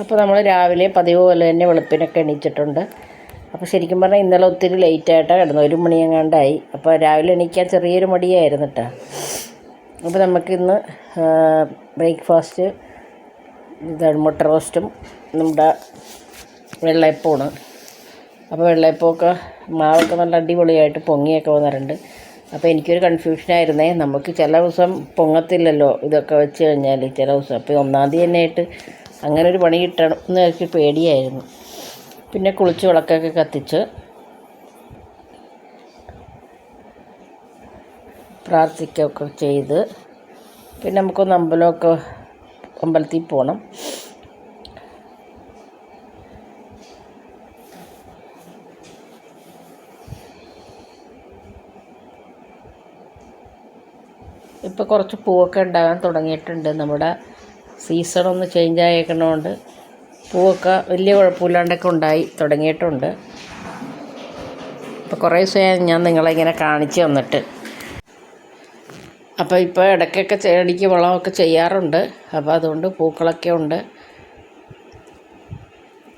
അപ്പോൾ നമ്മൾ രാവിലെ പതിവ് പോലെ തന്നെ വെളുപ്പിനൊക്കെ എണീച്ചിട്ടുണ്ട് അപ്പോൾ ശരിക്കും പറഞ്ഞാൽ ഇന്നലെ ഒത്തിരി ലേറ്റായിട്ടാണ് കിടന്നത്. ഒരു മണിയെങ്ങാണ്ടായി. അപ്പോൾ രാവിലെ എണീക്കാൻ ചെറിയൊരു മടിയായിരുന്നു കേട്ടോ. അപ്പോൾ നമുക്കിന്ന് ബ്രേക്ക്ഫാസ്റ്റ് ഇതാണ് മുട്ട റോസ്റ്റും നമ്മുടെ വെള്ളയപ്പമാണ്. അപ്പോൾ വെള്ളയപ്പമൊക്കെ മാവൊക്കെ നല്ല അടിപൊളിയായിട്ട് പൊങ്ങിയൊക്കെ വന്നിട്ടുണ്ട്. അപ്പോൾ എനിക്കൊരു കൺഫ്യൂഷനായിരുന്നേ നമുക്ക് ചില ദിവസം പൊങ്ങത്തില്ലല്ലോ ഇതൊക്കെ വെച്ച് കഴിഞ്ഞാൽ ചില ദിവസം. അപ്പോൾ ഒന്നാം തീയതി തന്നെ ആയിട്ട് അങ്ങനെ ഒരു പണി കിട്ടണം എന്ന് എനിക്ക് പേടിയായിരുന്നു. പിന്നെ കുളിച്ച് വിളക്കൊക്കെ കത്തിച്ച് പ്രാർത്ഥിക്കുകയൊക്കെ ചെയ്ത് പിന്നെ നമുക്കൊന്ന് അമ്പലമൊക്കെ അമ്പലത്തിൽ പോകണം ഇപ്പോൾ കുറച്ച് പൂവൊക്കെ ഉണ്ടാകാൻ തുടങ്ങിയിട്ടുണ്ട് നമ്മുടെ സീസൺ ഒന്ന് ചേഞ്ച് ആയേക്കണോണ്ട് പൂവൊക്കെ വലിയ കുഴപ്പമില്ലാണ്ടൊക്കെ ഉണ്ടായി തുടങ്ങിയിട്ടുണ്ട്. അപ്പോൾ കുറേ ദിവസമായി ഞാൻ നിങ്ങളെ ഇങ്ങനെ കാണിച്ചു തന്നിട്ട്. അപ്പോൾ ഇപ്പോൾ ഇടയ്ക്കൊക്കെ ചെടിക്ക് വളമൊക്കെ ചെയ്യാറുണ്ട്. അപ്പോൾ അതുകൊണ്ട് പൂക്കളൊക്കെ ഉണ്ട്.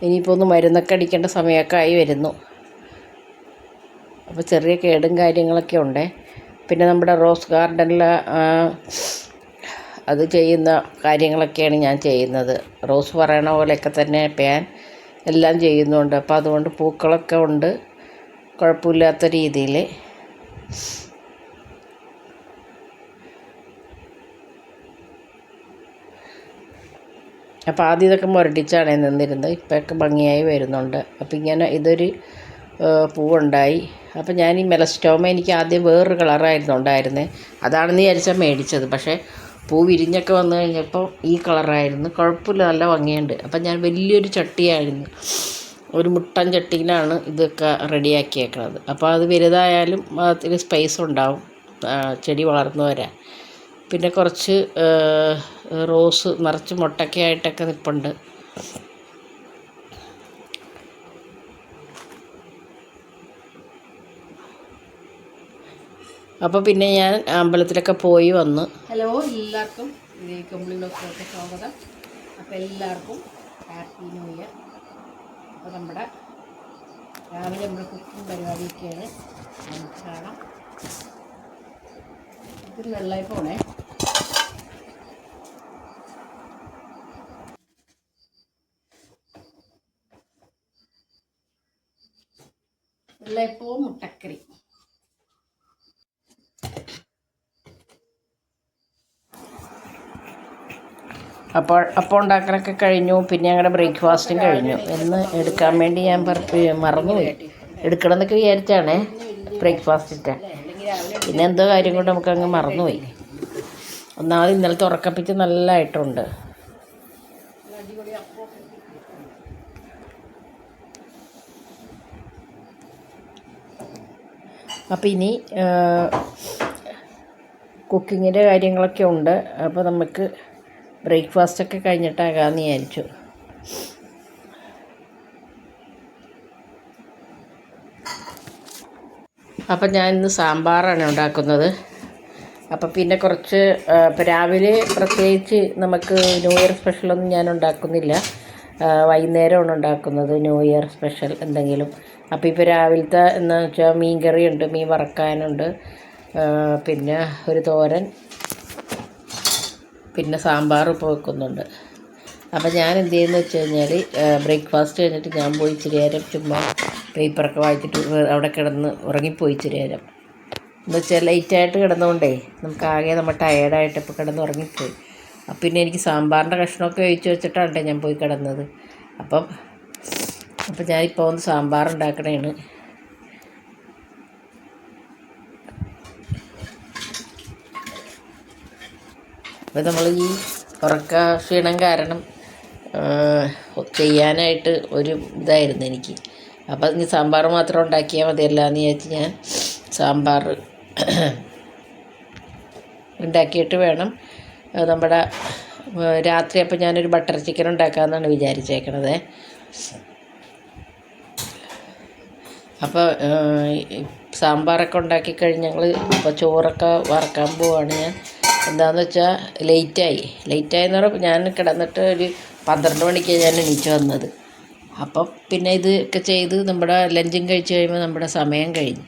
ഇനിയിപ്പോൾ ഒന്ന് മരുന്നൊക്കെ അടിക്കേണ്ട സമയമൊക്കെ ആയി വരുന്നു. അപ്പോൾ ചെറിയ കേടും കാര്യങ്ങളൊക്കെ ഉണ്ട്. പിന്നെ നമ്മുടെ റോസ് ഗാർഡനിൽ അത് ചെയ്യുന്ന കാര്യങ്ങളൊക്കെയാണ് ഞാൻ ചെയ്യുന്നത്. റോസ് പറയണ പോലെയൊക്കെ തന്നെ ഞാൻ എല്ലാം ചെയ്യുന്നുണ്ട്. അപ്പോൾ അതുകൊണ്ട് പൂക്കളൊക്കെ ഉണ്ട്. കുഴപ്പമില്ലാത്ത രീതിയിൽ. അപ്പോൾ ആദ്യം ഇതൊക്കെ മുരടിച്ചാണ് നിന്നിരുന്നത്. ഇപ്പോഴൊക്കെ ഭംഗിയായി വരുന്നുണ്ട്. അപ്പോൾ ഇങ്ങനെ ഇതൊരു പൂവുണ്ടായി. അപ്പോൾ ഞാൻ ഈ മെലസ്റ്റോമ എനിക്ക് ആദ്യം വേറൊരു കളറായിരുന്നു ഉണ്ടായിരുന്നത് അതാണെന്ന് വിചാരിച്ചാൽ മേടിച്ചത്. പക്ഷേ പൂ വിരിഞ്ഞൊക്കെ വന്നു കഴിഞ്ഞപ്പോൾ ഈ കളറായിരുന്നു. കുഴപ്പമില്ല നല്ല ഭംഗിയുണ്ട്. അപ്പം ഞാൻ വലിയൊരു ചട്ടിയായിരുന്നു. ഒരു മുട്ടൻ ചട്ടിയിലാണ് ഇതൊക്കെ റെഡിയാക്കിയേക്കുന്നത് അപ്പോൾ അത് വലുതായാലും അതിൽ സ്പേസ് ഉണ്ടാവും ചെടി വളർന്നു വരാൻ. പിന്നെ കുറച്ച് റോസ് നിറച്ച് മുട്ടൊക്കെ ആയിട്ടൊക്കെ നിൽപ്പുണ്ട് അപ്പോൾ പിന്നെ ഞാൻ അമ്പലത്തിലൊക്കെ പോയി വന്ന്. ഹലോ എല്ലാവർക്കും കമ്പിളിനൊക്കെ സ്വാഗതം. അപ്പോൾ എല്ലാവർക്കും ഹാപ്പി ന്യൂ ഇയർ. അപ്പോൾ നമ്മുടെ രാവിലെ നമ്മുടെ കുക്കിംഗ് പരിപാടിയൊക്കെയാണ്. നമുക്ക് കാണാം. പോണേ. വെള്ളയപ്പോണേ വെള്ളയപ്പവും മുട്ടക്കറി അപ്പോൾ അപ്പോൾ ഉണ്ടാക്കലൊക്കെ കഴിഞ്ഞു. പിന്നെ ഞങ്ങളുടെ ബ്രേക്ക്ഫാസ്റ്റും കഴിഞ്ഞു. എന്ന് എടുക്കാൻ വേണ്ടി ഞാൻ മറന്നുപോയി. എടുക്കണം എന്നൊക്കെ വിചാരിച്ചാണേ ബ്രേക്ക്ഫാസ്റ്റിന്റെ പിന്നെ എന്തോ കാര്യം കൊണ്ട് നമുക്ക് അങ്ങ് മറന്നുപോയി. ഒന്നാമത് ഇന്നലത്തെ ഉറക്കപ്പിച്ച് നല്ലതായിട്ടുണ്ട് അപ്പം ഇനി കുക്കിങ്ങിന്റെ കാര്യങ്ങളൊക്കെ ഉണ്ട്. അപ്പോൾ നമുക്ക് ബ്രേക്ക്ഫാസ്റ്റൊക്കെ കഴിഞ്ഞിട്ടാകാമെന്ന് വിചാരിച്ചു. അപ്പം ഞാൻ ഇന്ന് സാമ്പാറാണ് ഉണ്ടാക്കുന്നത്. അപ്പം പിന്നെ കുറച്ച് ഇപ്പം രാവിലെ പ്രത്യേകിച്ച് നമുക്ക് ന്യൂ ഇയർ സ്പെഷ്യലൊന്നും ഞാൻ ഉണ്ടാക്കുന്നില്ല. വൈകുന്നേരമാണ് ഉണ്ടാക്കുന്നത് ന്യൂ ഇയർ സ്പെഷ്യൽ എന്തെങ്കിലും. അപ്പോൾ ഇപ്പോൾ രാവിലത്തെ എന്ന് വെച്ചാൽ മീൻ കറിയുണ്ട് മീൻ വറക്കാനുണ്ട്. പിന്നെ ഒരു തോരൻ പിന്നെ സാമ്പാർ ഇപ്പോൾ വെക്കുന്നുണ്ട്. അപ്പോൾ ഞാൻ എന്ത് ചെയ്യുന്നു വെച്ച് കഴിഞ്ഞാൽ ബ്രേക്ക്ഫാസ്റ്റ് കഴിഞ്ഞിട്ട് ഞാൻ പോയി ഇച്ചിരി നേരം ചുമ്മാ പേപ്പറൊക്കെ വായിച്ചിട്ട് അവിടെ കിടന്ന് ഉറങ്ങിപ്പോയി ഇച്ചിരി നേരം. എന്ന് വെച്ചാൽ ലൈറ്റായിട്ട് കിടന്നുകൊണ്ടേ നമുക്ക് ആകെ നമ്മൾ ടയേർഡായിട്ട് ഇപ്പോൾ കിടന്ന് ഉറങ്ങിപ്പോയി. അപ്പം പിന്നെ എനിക്ക് സാമ്പാറിന്റെ കഷ്ണമൊക്കെ ഒഴിച്ച് വെച്ചിട്ടാണ് ഞാൻ പോയി കിടന്നത്. അപ്പം അപ്പം ഞാനിപ്പോൾ ഒന്ന് സാമ്പാർ ഉണ്ടാക്കണേണ്. അപ്പോൾ നമ്മൾ ഈ ഉറക്ക ക്ഷീണം കാരണം ചെയ്യാനായിട്ട് ഒരു ഇതായിരുന്നു എനിക്ക്. അപ്പോൾ ഇനി സാമ്പാർ മാത്രം ഉണ്ടാക്കിയാൽ മതിയല്ല എന്ന് വിചാരിച്ച് ഞാൻ സാമ്പാർ ഉണ്ടാക്കിയിട്ട് വേണം. നമ്മുടെ രാത്രി അപ്പം ഞാനൊരു ബട്ടർ ചിക്കൻ ഉണ്ടാക്കാമെന്നാണ് വിചാരിച്ചേക്കണത്. അപ്പോൾ സാമ്പാറൊക്കെ ഉണ്ടാക്കി കഴിഞ്ഞ് ഞങ്ങൾ ഇപ്പോൾ ചോറൊക്കെ വറക്കാൻ പോവാണ് ഞാൻ. എന്താണെന്ന് വെച്ചാൽ ലേറ്റായി. ലേറ്റായെന്ന് പറയുമ്പോൾ ഞാൻ കിടന്നിട്ട് ഒരു പന്ത്രണ്ട് മണിക്ക് ഞാൻ എണീച്ച് വന്നത്. അപ്പം പിന്നെ ഇതൊക്കെ ചെയ്ത് നമ്മുടെ ലഞ്ചും കഴിച്ച് കഴിയുമ്പോൾ നമ്മുടെ സമയം കഴിഞ്ഞു.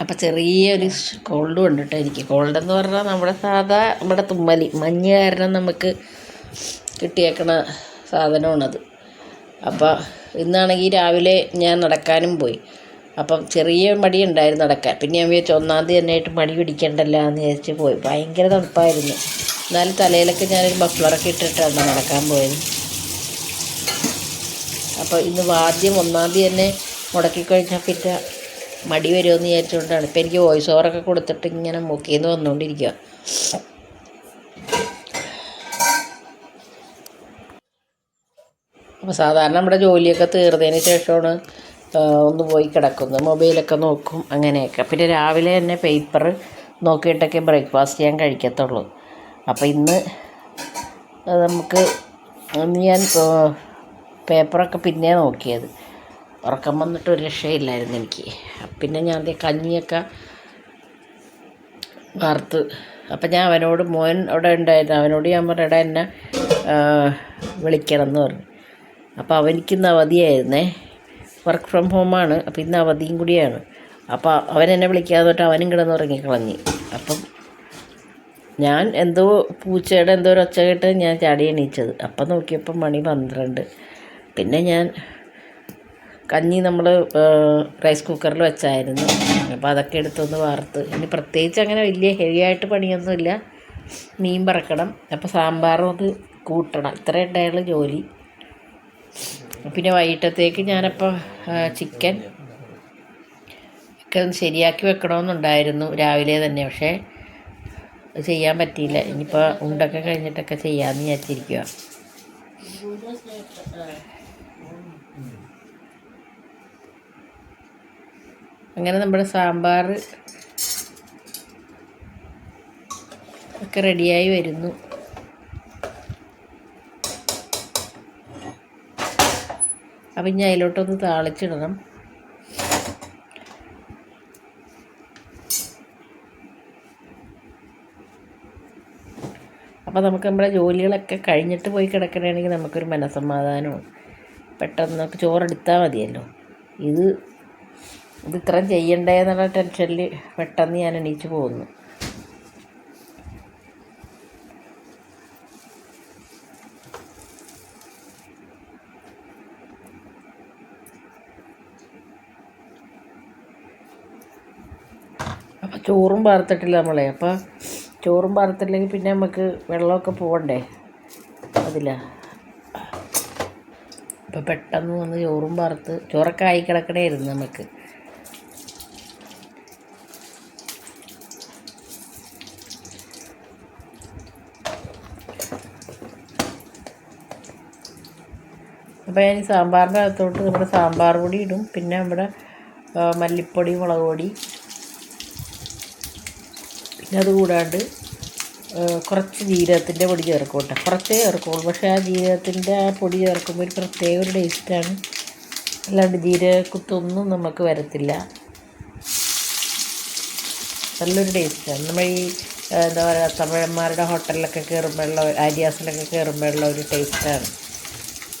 അപ്പം ചെറിയൊരു കോൾഡ് കൊണ്ടിട്ടായിരിക്കും എനിക്ക്. കോൾഡ് എന്ന് പറഞ്ഞാൽ നമ്മുടെ സാധാ നമ്മുടെ തുമ്മലി. മഞ്ഞ് കാരണം നമുക്ക് കിട്ടിയേക്കണ സാധനമാണത്. അപ്പോൾ ഇന്നാണെങ്കിൽ രാവിലെ ഞാൻ നടക്കാനും പോയി. അപ്പം ചെറിയ മടി ഉണ്ടായിരുന്നു നടക്കാൻ. പിന്നെ ഞാൻ വിചാരിച്ചു ഒന്നാം തീയതി തന്നെയായിട്ട് മടി പിടിക്കണ്ടല്ലോ എന്ന് വിചാരിച്ച് പോയി. ഭയങ്കര തണുപ്പായിരുന്നു. എന്നാലും തലയിലൊക്കെ ഞാനൊരു മഫ്ലറൊക്കെ ഇട്ടിട്ടാണ് നടക്കാൻ പോയത്. അപ്പോൾ ഇന്ന് ആദ്യം ഒന്നാം തീയതി തന്നെ മുടക്കി കഴിഞ്ഞാൽ പിന്നെ മടി വരുമെന്ന് വിചാരിച്ചുകൊണ്ടാണ്. ഇപ്പം എനിക്ക് വോയിസ് ഓവറൊക്കെ കൊടുത്തിട്ട് ഇങ്ങനെ മുക്കിന്ന് വന്നുകൊണ്ടിരിക്കുക അപ്പോൾ സാധാരണ നമ്മുടെ ജോലിയൊക്കെ തീർന്നതിന് ശേഷമാണ് ഒന്ന് പോയി കിടക്കുന്നത്. മൊബൈലൊക്കെ നോക്കും അങ്ങനെയൊക്കെ. പിന്നെ രാവിലെ തന്നെ പേപ്പർ നോക്കിയിട്ടൊക്കെ ബ്രേക്ക്ഫാസ്റ്റ് ചെയ്യാൻ കഴിക്കത്തുള്ളൂ. അപ്പോൾ ഇന്ന് നമുക്ക് ഇന്ന് ഞാൻ പേപ്പറൊക്കെ പിന്നെ നോക്കിയത്. ഉറക്കം വന്നിട്ട് ഒരു രക്ഷയില്ലായിരുന്നു എനിക്ക്. പിന്നെ ഞാൻ കഞ്ഞിയൊക്കെ വാർത്ത് അപ്പം ഞാൻ അവനോട് മോൻ അവിടെ ഉണ്ടായിരുന്നു. അവനോട് ഞാൻ പറഞ്ഞു എടാ എന്നെ വിളിക്കണം എന്ന് പറഞ്ഞു. അപ്പോൾ അവനിക്കിന്ന് അവധിയായിരുന്നേ. വർക്ക് ഫ്രം ഹോമാണ് അപ്പോൾ ഇന്ന് അവധിയും കൂടിയാണ്. അപ്പോൾ അവൻ എന്നെ വിളിക്കാതെ തൊട്ട് അവനും കിടന്ന് ഉറങ്ങിക്കളഞ്ഞ് അപ്പം ഞാൻ എന്തോ പൂച്ചയുടെ എന്തോ ഒരു ഒച്ച കേട്ട് ഞാൻ ചാടി എണീച്ചത്. അപ്പം നോക്കിയപ്പം മണി പന്ത്രണ്ട്. പിന്നെ ഞാൻ കഞ്ഞി നമ്മൾ റൈസ് കുക്കറിൽ വെച്ചായിരുന്നു. അപ്പോൾ അതൊക്കെ എടുത്തൊന്ന് വാർത്ത്. ഇനി പ്രത്യേകിച്ച് അങ്ങനെ വലിയ ഹെവി ആയിട്ട് പണിയൊന്നുമില്ല. മീൻ പറക്കണം അപ്പോൾ സാമ്പാറും അത് കൂട്ടണം. ഇത്രയും ഉണ്ടായുള്ള ജോലി. പിന്നെ വൈകിട്ടത്തേക്ക് ഞാനപ്പോൾ ചിക്കൻ ഒക്കെ ഒന്ന് ശരിയാക്കി വെക്കണമെന്നുണ്ടായിരുന്നു രാവിലെ തന്നെ പക്ഷേ ചെയ്യാൻ പറ്റിയില്ല. ഇനിയിപ്പോൾ ഉണ്ടൊക്കെ കഴിഞ്ഞിട്ടൊക്കെ ചെയ്യാമെന്ന് വിചാരിച്ചിരിക്കുക അങ്ങനെ നമ്മുടെ സാമ്പാർ ഒക്കെ റെഡിയായി വരുന്നു. അപ്പം ഇനി അതിലോട്ടൊന്ന് താളിച്ചിടണം. അപ്പോൾ നമുക്ക് നമ്മുടെ ജോലികളൊക്കെ കഴിഞ്ഞിട്ട് പോയി കിടക്കണമെങ്കിൽ നമുക്കൊരു മനസ്സമാധാനവും. പെട്ടെന്ന് നമുക്ക് ചോറെടുത്താൽ മതിയല്ലോ. ഇത് ഇത് ഇത്രയും ചെയ്യണ്ടേ എന്നുള്ള ടെൻഷനിൽ പെട്ടെന്ന് ഞാൻ എണീച്ച് പോകുന്നു. ചോറും പാർത്തിട്ടില്ല നമ്മളെ അപ്പോൾ ചോറും പാർത്തില്ലെങ്കിൽ പിന്നെ നമുക്ക് വെള്ളമൊക്കെ പോകണ്ടേ അതില്ല അപ്പോൾ പെട്ടെന്ന് വന്ന് ചോറും പാർത്ത് ചോറൊക്കെ ആയി കിടക്കണമായിരുന്നു നമുക്ക്. അപ്പോൾ ഞാൻ സാമ്പാറിന്റെ അകത്തോട്ട് നമ്മുടെ സാമ്പാർ പൊടി ഇടും. പിന്നെ നമ്മുടെ മല്ലിപ്പൊടി മുളക് പൊടി പിന്നെ അതുകൂടാണ്ട് കുറച്ച് ജീരകത്തിന്റെ പൊടി ചേർക്കും കേട്ടോ. കുറച്ചേ ചേർക്കുള്ളൂ. പക്ഷേ ആ ജീരകത്തിന്റെ ആ പൊടി ചേർക്കുമ്പോൾ ഒരു പ്രത്യേക ഒരു ടേസ്റ്റാണ്. അല്ലാണ്ട് ജീരകക്കുത്തൊന്നും നമുക്ക് വരത്തില്ല. നല്ലൊരു ടേസ്റ്റാണ്. നമ്മൾ ഈ എന്താ പറയുക തമിഴന്മാരുടെ ഹോട്ടലിലൊക്കെ കയറുമ്പോഴുള്ള ആര്യാസിലൊക്കെ കയറുമ്പോഴുള്ള ഒരു ടേസ്റ്റാണ്.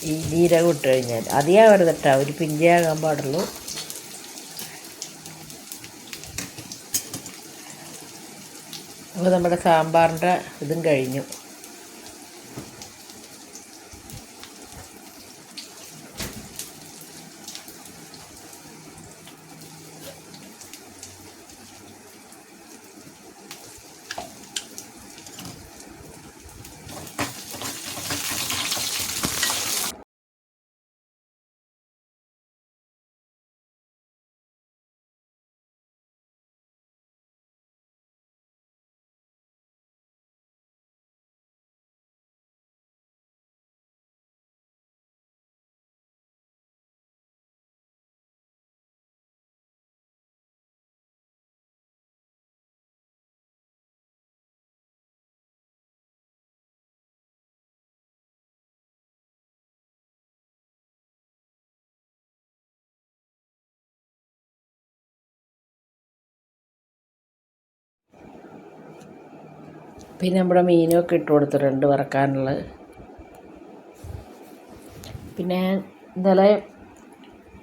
ഈ ജീരകം ഇട്ട് കഴിഞ്ഞാൽ. അധികം വരുന്നിട്ടാണ് ഒരു പിഞ്ചയാകാൻ പാടുള്ളൂ. നമ്മുടെ സാമ്പാറിന്റെ ഇതും കഴിഞ്ഞു. പിന്നെ നമ്മുടെ മീനൊക്കെ ഇട്ട് കൊടുത്തിട്ടുണ്ട് വറക്കാനുള്ളത് പിന്നെ ഇന്നലെ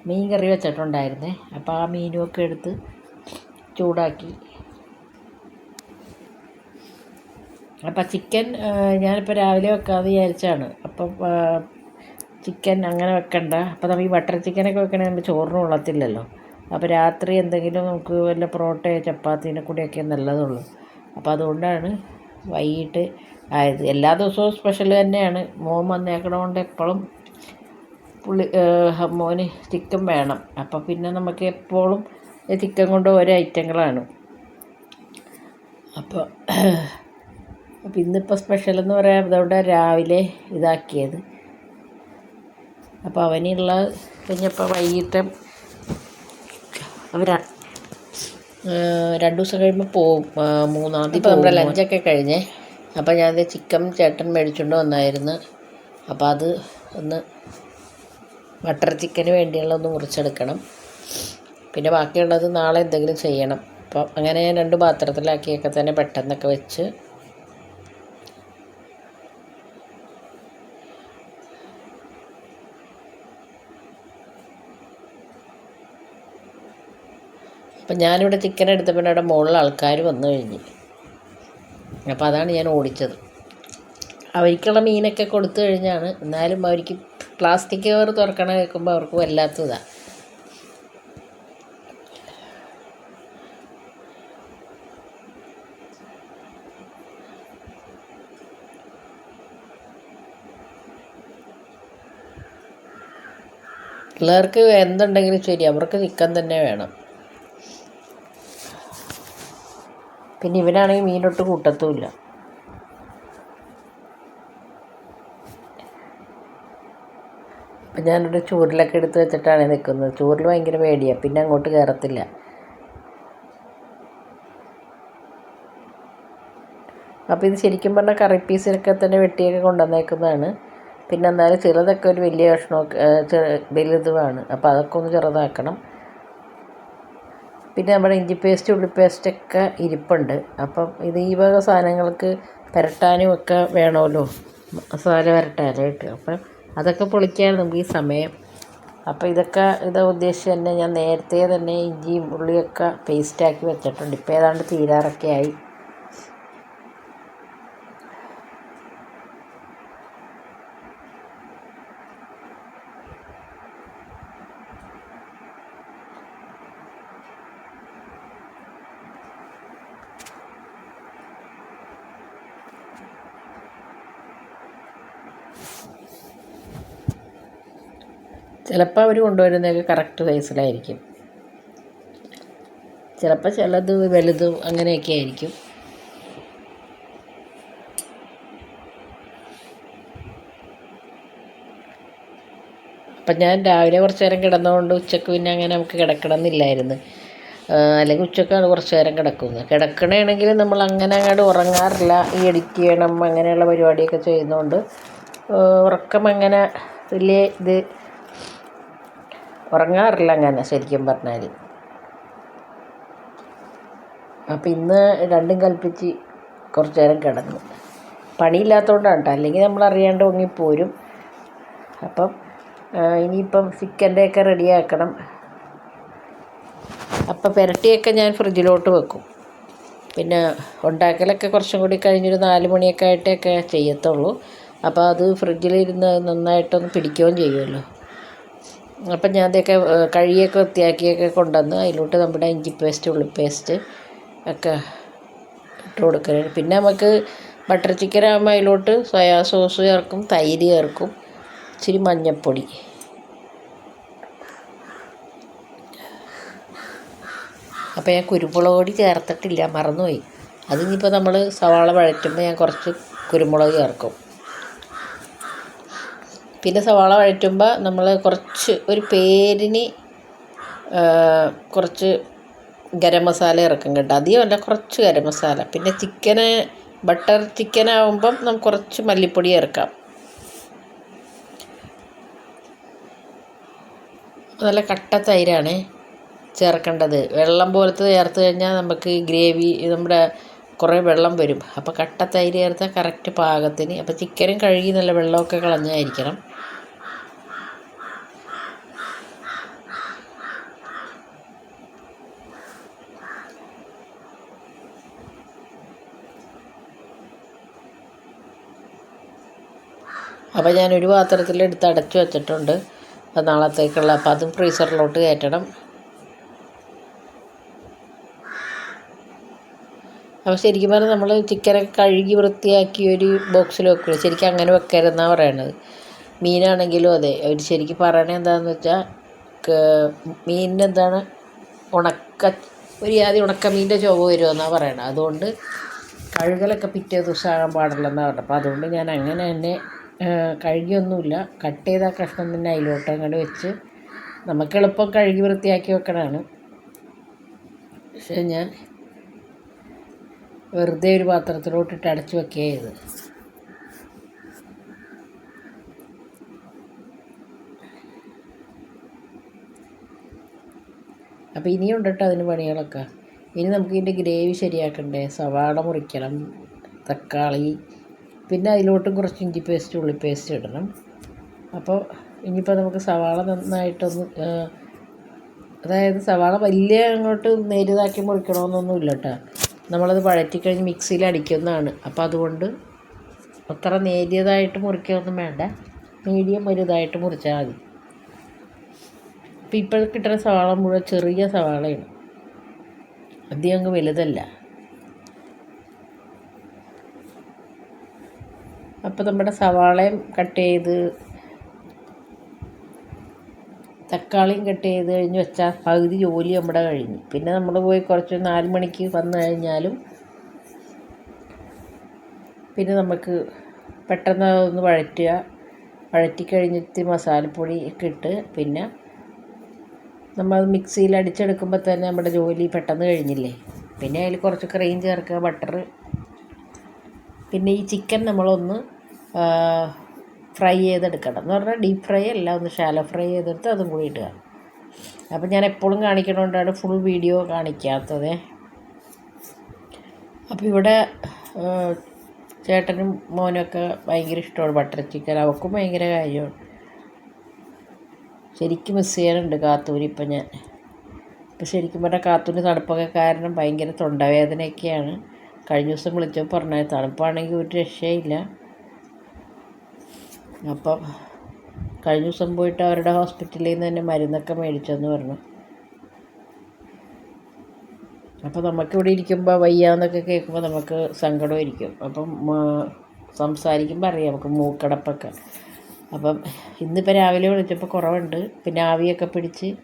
മീൻ കറി വെച്ചിട്ടുണ്ടായിരുന്നേ. അപ്പോൾ ആ മീനുമൊക്കെ എടുത്ത് ചൂടാക്കി. അപ്പം ചിക്കൻ ഞാനിപ്പോൾ രാവിലെ വെക്കാമെന്ന് വിചാരിച്ചാണ്. അപ്പം ചിക്കൻ അങ്ങനെ വെക്കണ്ട. അപ്പോൾ നമ്മൾ ഈ ബട്ടർ ചിക്കനൊക്കെ വെക്കണമെങ്കിൽ നമ്മൾ ചോറിന് കൊള്ളത്തില്ലല്ലോ. അപ്പോൾ രാത്രി എന്തെങ്കിലും നമുക്ക് വല്ല പൊറോട്ടയോ ചപ്പാത്തിനെ കൂടിയൊക്കെ നല്ലതുള്ളൂ. അപ്പോൾ അതുകൊണ്ടാണ് വൈകിട്ട് ആയത്. എല്ലാ ദിവസവും സ്പെഷ്യൽ തന്നെയാണ്. മോൻ വന്നേക്കണതുകൊണ്ട് എപ്പോഴും പുള്ളി മോന് ചിക്കൻ വേണം. അപ്പോൾ പിന്നെ നമുക്ക് എപ്പോഴും ചിക്കൻ കൊണ്ട് ഓരോ ഐറ്റങ്ങളാണ് അപ്പോൾ അപ്പോൾ ഇന്നിപ്പോൾ സ്പെഷ്യൽ എന്ന് പറയാൻ അതുകൊണ്ട് രാവിലെ ഇതാക്കിയത്. അപ്പോൾ അവനുള്ള കഴിഞ്ഞപ്പോൾ വൈകിട്ട് അവർ രണ്ട് ദിവസം കഴിയുമ്പോൾ പോവും. മൂന്നാം തീയതി ഇപ്പോൾ നമ്മുടെ ലഞ്ചൊക്കെ കഴിഞ്ഞേ. അപ്പോൾ ഞാൻ ചിക്കൻ ചേട്ടൻ മേടിച്ചുകൊണ്ട് വന്നായിരുന്നു. അപ്പോൾ അത് ഒന്ന് ബട്ടർ ചിക്കന് വേണ്ടിയുള്ള ഒന്ന് മുറിച്ചെടുക്കണം. പിന്നെ ബാക്കിയുള്ളത് നാളെ എന്തെങ്കിലും ചെയ്യണം. അപ്പം അങ്ങനെ ഞാൻ രണ്ട് പാത്രത്തിലാക്കിയൊക്കെ തന്നെ പെട്ടെന്നൊക്കെ വെച്ച് അപ്പം ഞാനിവിടെ ചിക്കൻ എടുത്തപ്പോൾ അവിടെ മുകളിൽ ആൾക്കാർ വന്നു കഴിഞ്ഞ്. അപ്പോൾ അതാണ് ഞാൻ ഓടിച്ചത്. അവർക്കുള്ള മീനൊക്കെ കൊടുത്തു കഴിഞ്ഞാണ്. എന്നാലും അവർക്ക് പ്ലാസ്റ്റിക് കവർ തുറക്കണ കേൾക്കുമ്പോൾ അവർക്ക് വല്ലാത്തതാണ് പിള്ളേർക്ക് എന്തുണ്ടെങ്കിലും ശരി അവർക്ക് ചിക്കൻ തന്നെ വേണം. പിന്നെ ഇവനാണെങ്കിൽ മീനൊട്ട് കൂട്ടത്തുമില്ല. അപ്പം ഞാനൊരു ചൂരിലൊക്കെ എടുത്ത് വെച്ചിട്ടാണ് നിൽക്കുന്നത് ചൂരിൽ ഭയങ്കര പേടിയാണ് പിന്നെ അങ്ങോട്ട് കയറത്തില്ല അപ്പോൾ ഇത് ശരിക്കും പറഞ്ഞാൽ കറി പീസിലൊക്കെ തന്നെ വെട്ടിയൊക്കെ കൊണ്ടുവന്നേക്കുന്നതാണ്. പിന്നെ എന്നാലും ചെറുതൊക്കെ ഒരു വലിയ കഷ്ണമൊക്കെ വലുതുമാണ് അപ്പോൾ അതൊക്കെ ഒന്ന് ചെറുതാക്കണം. പിന്നെ നമ്മുടെ ഇഞ്ചി പേസ്റ്റ് ഉള്ളി പേസ്റ്റൊക്കെ ഇരിപ്പുണ്ട്. അപ്പം ഇത് ഈ വക സാധനങ്ങൾക്ക് പുരട്ടാനും ഒക്കെ വേണമല്ലോ. മസാല പുരട്ടാനായിട്ട്. അപ്പം അതൊക്കെ പൊളിക്കാൻ നമുക്ക് ഈ സമയം. അപ്പോൾ ഇതൊക്കെ ഇതാ ഉദ്ദേശിച്ച് തന്നെ ഞാൻ നേരത്തെ തന്നെ ഇഞ്ചിയും ഉള്ളിയൊക്കെ പേസ്റ്റാക്കി വെച്ചിട്ടുണ്ട്. ഇപ്പോൾ ഏതാണ്ട് തീരാറൊക്കെ ആയി. ചിലപ്പോൾ അവർ കൊണ്ടുവരുന്നതൊക്കെ കറക്റ്റ് സൈസിലായിരിക്കും ചിലപ്പോൾ ചിലത് വലുതും അങ്ങനെയൊക്കെ ആയിരിക്കും. അപ്പം ഞാൻ രാവിലെ കുറച്ച് നേരം കിടന്നതുകൊണ്ട് ഉച്ചയ്ക്ക് പിന്നെ അങ്ങനെ നമുക്ക് കിടക്കണമെന്നില്ലായിരുന്നു. അല്ലെങ്കിൽ ഉച്ചയ്ക്ക് കുറച്ച് നേരം കിടക്കുന്നു കിടക്കണമെങ്കിൽ നമ്മൾ അങ്ങനെ അങ്ങോട്ട് ഉറങ്ങാറില്ല. ഈ എഡിറ്റ് ചെയ്യണം അങ്ങനെയുള്ള പരിപാടിയൊക്കെ ചെയ്യുന്നതുകൊണ്ട് ഉറക്കം അങ്ങനെ വലിയ ഇത് ഉറങ്ങാറില്ല അങ്ങനെ ശരിക്കും പറഞ്ഞാൽ അപ്പം ഇന്ന് രണ്ടും കൽപ്പിച്ച് കുറച്ച് നേരം കിടന്നു. പണിയില്ലാത്തതുകൊണ്ടാണ് കേട്ടോ അല്ലെങ്കിൽ നമ്മൾ അറിയാണ്ട് ഉങ്ങിപ്പോരും അപ്പം ഇനിയിപ്പം ചിക്കന്റെയൊക്കെ റെഡിയാക്കണം. അപ്പം പുരട്ടിയൊക്കെ ഞാൻ ഫ്രിഡ്ജിലോട്ട് വെക്കും. പിന്നെ ഉണ്ടാക്കലൊക്കെ കുറച്ചും കൂടി കഴിഞ്ഞൊരു നാല് മണിയൊക്കെ ആയിട്ടൊക്കെ ചെയ്യത്തുള്ളൂ. അപ്പോൾ അത് ഫ്രിഡ്ജിലിരുന്ന് നന്നായിട്ടൊന്ന് പിടിക്കുകയും ചെയ്യുമല്ലോ. അപ്പം ഞാൻ അതൊക്കെ കഴുകിയൊക്കെ വൃത്തിയാക്കിയൊക്കെ കൊണ്ടുവന്ന് അതിലോട്ട് നമ്മുടെ ഇഞ്ചി പേസ്റ്റ് ഉള്ളി പേസ്റ്റ് ഒക്കെ ഇട്ട് കൊടുക്കലാണ്. പിന്നെ നമുക്ക് ബട്ടർ ചിക്കൻ ആകുമ്പോൾ അതിലോട്ട് സോയാ സോസ് ചേർക്കും തൈര് ചേർക്കും ഇച്ചിരി മഞ്ഞൾപ്പൊടി അപ്പോൾ ഞാൻ കുരുമുളക് പൊടി ചേർത്തിട്ടില്ല മറന്നുപോയി. അതിനിപ്പോൾ നമ്മൾ സവാള വഴറ്റുമ്പോൾ ഞാൻ കുറച്ച് കുരുമുളക് ചേർക്കും. പിന്നെ സവാള വഴറ്റുമ്പോൾ നമ്മൾ കുറച്ച് ഒരു പേരിന് കുറച്ച് ഗരം മസാല ഇറക്കും കേട്ടോ. അധികമല്ല കുറച്ച് ഗരം മസാല. പിന്നെ ചിക്കന് ബട്ടർ ചിക്കൻ ആകുമ്പം നമുക്ക് കുറച്ച് മല്ലിപ്പൊടി ഇറക്കാം നല്ല കട്ട തൈരാണ് ചേർക്കേണ്ടത്. വെള്ളം പോലത്തെ ചേർത്ത് കഴിഞ്ഞാൽ നമുക്ക് ഗ്രേവി നമ്മുടെ കുറേ വെള്ളം വരും. അപ്പോൾ കട്ട തൈര് ചേർത്താൽ കറക്റ്റ് പാകത്തിന്. അപ്പോൾ ചിക്കനും കഴുകി നല്ല വെള്ളമൊക്കെ കളഞ്ഞായിരിക്കണം. അപ്പോൾ ഞാൻ ഒരു പാത്രത്തിൽ എടുത്ത് അടച്ചു വെച്ചിട്ടുണ്ട്. അപ്പോൾ നാളത്തേക്കുള്ള അപ്പോൾ അതും ഫ്രീസറിലോട്ട് കയറ്റണം. അപ്പോൾ ശരിക്കും പറഞ്ഞാൽ നമ്മൾ ചിക്കനൊക്കെ കഴുകി വൃത്തിയാക്കി ഒരു ബോക്സിൽ വെക്കുള്ളൂ. ശരിക്കും അങ്ങനെ വെക്കരുതെന്നാണ് പറയണത്. മീനാണെങ്കിലും അതെ. അവർ ശരിക്കും പറയണത് എന്താണെന്ന് വെച്ചാൽ മീനിനെന്താണ് ഉണക്ക ഒരു ജാതി ഉണക്ക മീനിന്റെ ചുവ വരുമെന്നാണ് പറയണത്. അതുകൊണ്ട് കഴുകലൊക്കെ പിറ്റേ ദിവസം ആകാൻ പാടില്ലെന്നാണ് പറഞ്ഞത്. അപ്പോൾ അതുകൊണ്ട് ഞാൻ അങ്ങനെ തന്നെ കഴുകിയൊന്നുമില്ല കട്ട് ചെയ്ത കഷ്ണം തന്നെ അതിലോട്ട് അങ്ങോട്ട് വെച്ച് നമുക്ക് എളുപ്പം കഴുകി വൃത്തിയാക്കി വെക്കണതാണ്. പക്ഷേ ഞാൻ വെറുതെ ഒരു പാത്രത്തിലോട്ട് ഇട്ട് അടച്ചു വെക്കുക ചെയ്ത് അപ്പോൾ ഇനിയുണ്ട് കേട്ടോ അതിന് പണികളൊക്കെ. ഇനി നമുക്ക് ഇതിന്റെ ഗ്രേവി ശരിയാക്കണ്ടേ? സവാള മുറിക്കണം തക്കാളി പിന്നെ അതിലോട്ടും കുറച്ച് ഇഞ്ചി പേസ്റ്റ് ഉള്ളി പേസ്റ്റ് ഇടണം. അപ്പോൾ ഇനിയിപ്പോൾ നമുക്ക് സവാള നന്നായിട്ടൊന്ന് അതായത് സവാള വലിയ അങ്ങോട്ട് നേരിതാക്കി മുറിക്കണമെന്നൊന്നുമില്ല കേട്ടോ. നമ്മളത് വഴറ്റിക്കഴിഞ്ഞ് മിക്സിയിൽ അടിക്കുന്നതാണ്. അപ്പോൾ അതുകൊണ്ട് അത്ര നേരിയതായിട്ട് മുറിക്കുകയൊന്നും വേണ്ട. മീഡിയം വലുതായിട്ട് മുറിച്ചാൽ മതി. അപ്പോൾ ഇപ്പോൾ കിട്ടുന്ന സവാള മുഴുവൻ ചെറിയ സവാളയാണ്. അധികം അങ്ങ് വലുതല്ല. അപ്പോൾ നമ്മുടെ സവാളയും കട്ട് ചെയ്ത് തക്കാളിയും കട്ട് ചെയ്ത് കഴിഞ്ഞ് വെച്ചാൽ പകുതി ജോലി നമ്മുടെ കഴിഞ്ഞു. പിന്നെ നമ്മൾ പോയി കുറച്ച് നാല് മണിക്ക് വന്നു കഴിഞ്ഞാലും പിന്നെ നമുക്ക് പെട്ടെന്ന് ഒന്ന് വഴറ്റുക. വഴറ്റി കഴിഞ്ഞിട്ട് മസാലപ്പൊടി ഒക്കെ ഇട്ട് പിന്നെ നമ്മൾ മിക്സിയിൽ അടിച്ചെടുക്കുമ്പോൾ തന്നെ നമ്മുടെ ജോലി പെട്ടെന്ന് കഴിഞ്ഞില്ലേ? പിന്നെ അതിൽ കുറച്ച് ക്രീം ചേർക്കുക ബട്ടർ പിന്നെ ഈ ചിക്കൻ നമ്മളൊന്ന് ഫ്രൈ ചെയ്തെടുക്കണം എന്ന് പറഞ്ഞാൽ ഡീപ്പ് ഫ്രൈ അല്ല ഒന്ന് ഷാലോ ഫ്രൈ ചെയ്തെടുത്ത് അതും കൂടി ഇടുക. അപ്പം ഞാൻ എപ്പോഴും കാണിക്കണോണ്ടാണ് ഫുൾ വീഡിയോ കാണിക്കാത്തത്. അപ്പോൾ ഇവിടെ ചേട്ടനും മോനൊക്കെ ഭയങ്കര ഇഷ്ടമാണ് ബട്ടർ ചിക്കൻ അവർക്കും ഭയങ്കര കാര്യമാണ്. ശരിക്കും മിസ് ചെയ്യാനുണ്ട് കാത്തൂരി ഇപ്പം ഞാൻ. ഇപ്പം ശരിക്കും പറഞ്ഞാൽ കാത്തൂരി തണുപ്പൊക്കെ കാരണം ഭയങ്കര തൊണ്ടവേദനയൊക്കെയാണ്. കഴിഞ്ഞ ദിവസം വിളിച്ചപ്പോൾ പറഞ്ഞത് തണുപ്പാണെങ്കിൽ ഒരു രക്ഷയില്ല. അപ്പം കഴിഞ്ഞ ദിവസം പോയിട്ട് അവരുടെ ഹോസ്പിറ്റലിൽ നിന്ന് തന്നെ മരുന്നൊക്കെ മേടിച്ചെന്ന് പറഞ്ഞു. അപ്പോൾ നമുക്കിവിടെ ഇരിക്കുമ്പോൾ വയ്യാന്നൊക്കെ കേൾക്കുമ്പോൾ നമുക്ക് സങ്കടമായിരിക്കും അപ്പം സംസാരിക്കുമ്പോൾ അറിയാം നമുക്ക് മൂക്കടപ്പൊക്കെ. അപ്പം ഇന്നിപ്പോൾ രാവിലെ വിളിച്ചപ്പോൾ കുറവുണ്ട്. പിന്നെ ആവിയൊക്കെ പിടിച്ച്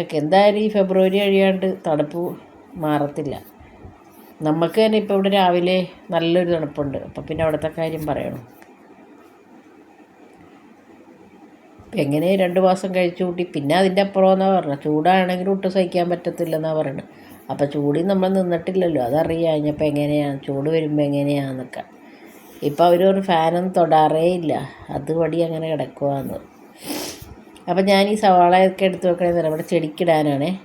ഒക്കെ. എന്തായാലും ഈ ഫെബ്രുവരി കഴിയാണ്ട് തണുപ്പ് മാറത്തില്ല. നമുക്ക് തന്നെ ഇപ്പോൾ ഇവിടെ രാവിലെ നല്ലൊരു തണുപ്പുണ്ട്. അപ്പോൾ പിന്നെ അവിടുത്തെ കാര്യം പറയണം. എങ്ങനെ രണ്ട് മാസം കഴിച്ചു കൂട്ടി? പിന്നെ അതിന്റെ അപ്പുറമെന്നാണ് പറഞ്ഞത് ചൂടാണെങ്കിൽ ഒട്ടും സഹിക്കാൻ പറ്റത്തില്ലെന്നാണ് പറയുന്നത് അപ്പോൾ ചൂടിൽ നമ്മൾ നിന്നിട്ടില്ലല്ലോ. അതറിയാം. കഴിഞ്ഞപ്പോൾ എങ്ങനെയാണ് ചൂട് വരുമ്പോൾ എങ്ങനെയാണെന്നൊക്കെ ഇപ്പോൾ അവർ ഒരു ഫാനും തൊടാറേ ഇല്ല. അതുപടി അങ്ങനെ കിടക്കുവാന്ന്. അപ്പം ഞാൻ ഈ സവാളയൊക്കെ എടുത്ത് വെക്കണേ നമ്മുടെ ചെടിക്കിടാനാണേ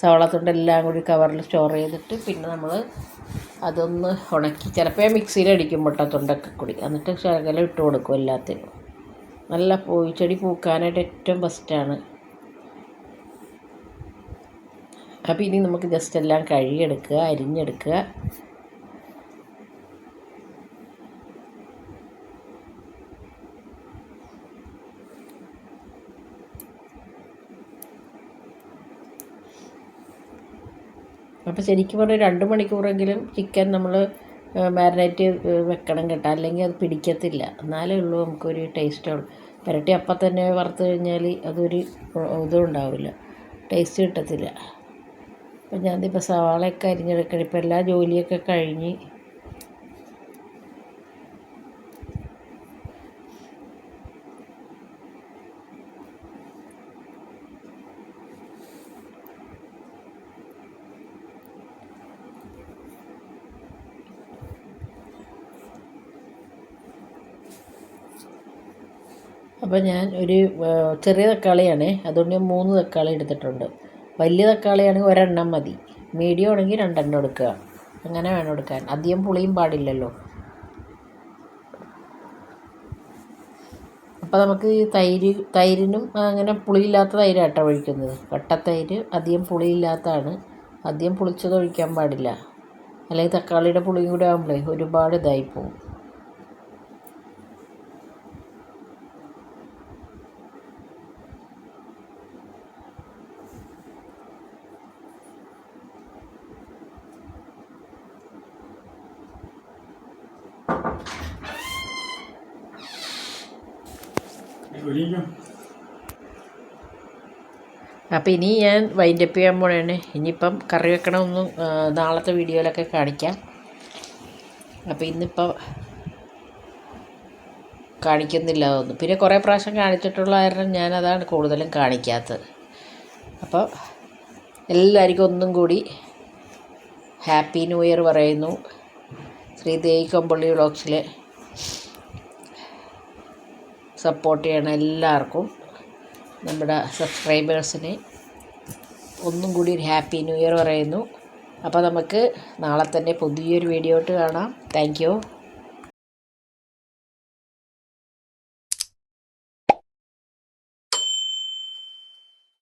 സവാളത്തൊണ്ടെല്ലാം കൂടി കവറിൽ സ്റ്റോർ ചെയ്തിട്ട് പിന്നെ നമ്മൾ അതൊന്ന് ഉണക്കി. ചിലപ്പോൾ മിക്സിയിൽ അടിക്കും മുട്ടത്തൊണ്ടൊക്കെ കൂടി. എന്നിട്ട് ശകലം ഇട്ട് കൊടുക്കും എല്ലാത്തിനും. നല്ല പൂച്ചെടി പൂക്കാനായിട്ട് ഏറ്റവും ബെസ്റ്റാണ് അപ്പോൾ ഇനി നമുക്ക് ജസ്റ്റ് എല്ലാം കഴുകിയെടുക്കുക അരിഞ്ഞെടുക്കുക. അപ്പോൾ ശരിക്കും പറഞ്ഞാൽ രണ്ട് മണിക്കൂറെങ്കിലും ചിക്കൻ നമ്മൾ മാരിനേറ്റ് വെക്കണം കേട്ടോ. അല്ലെങ്കിൽ അത് പിടിക്കത്തില്ല. എന്നാലേ ഉള്ളൂ നമുക്കൊരു ടേസ്റ്റ് പുരട്ടി അപ്പം തന്നെ വറുത്ത് കഴിഞ്ഞാൽ അതൊരു ഇതും ഉണ്ടാവില്ല. ടേസ്റ്റ് കിട്ടത്തില്ല. അപ്പം ഞാനിപ്പോൾ സവാളയൊക്കെ അരിഞ്ഞെടുക്കണം. ഇപ്പം എല്ലാ ജോലിയൊക്കെ കഴിഞ്ഞ് അപ്പോൾ ഞാൻ ഒരു ചെറിയ തക്കാളിയാണ്. അതുകൊണ്ട് ഞാൻ മൂന്ന് തക്കാളി എടുത്തിട്ടുണ്ട്. വലിയ തക്കാളിയാണെങ്കിൽ ഒരെണ്ണം മതി. മീഡിയം ആണെങ്കിൽ രണ്ടെണ്ണം എടുക്കുക. അങ്ങനെ വേണം എടുക്കാൻ. അധികം പുളിയും പാടില്ലല്ലോ. അപ്പോൾ നമുക്ക് ഈ തൈര് തൈരിനും അങ്ങനെ പുളിയില്ലാത്ത തൈരാട്ടോ ഒഴിക്കുന്നത്. കട്ടത്തൈര് അധികം പുളിയില്ലാത്തതാണ്. അധികം പുളിച്ചത് ഒഴിക്കാൻ പാടില്ല. അല്ലെങ്കിൽ തക്കാളിയുടെ പുളിയും കൂടെ ആകുമ്പോഴേ ഒരുപാട് ഇതായി പോകും അപ്പോൾ ഇനി ഞാൻ വൈൻഡപ്പ് ചെയ്യാൻ പോണേണ്. ഇനിയിപ്പം കറി വെക്കണമൊന്നും നാളത്തെ വീഡിയോയിലൊക്കെ കാണിക്കാം. അപ്പോൾ ഇന്നിപ്പം കാണിക്കുന്നില്ല അതൊന്നും പിന്നെ കുറേ പ്രാവശ്യം കാണിച്ചിട്ടുള്ള കാരണം ഞാനതാണ് കൂടുതലും കാണിക്കാത്തത്. അപ്പോൾ എല്ലാവർക്കും ഒന്നും കൂടി ഹാപ്പി ന്യൂ ഇയർ പറയുന്നു. ശ്രീദേവി കൊമ്പള്ളി വ്ളോഗ്സിലെ സപ്പോർട്ട് ചെയ്യണം എല്ലാവർക്കും. നമ്മുടെ സബ്സ്ക്രൈബേഴ്സിന് ഒന്നും കൂടി ഒരു ഹാപ്പി ന്യൂ ഇയർ പറയുന്നു. അപ്പോൾ നമുക്ക് നാളെ തന്നെ പുതിയൊരു വീഡിയോ ആയിട്ട് കാണാം. താങ്ക്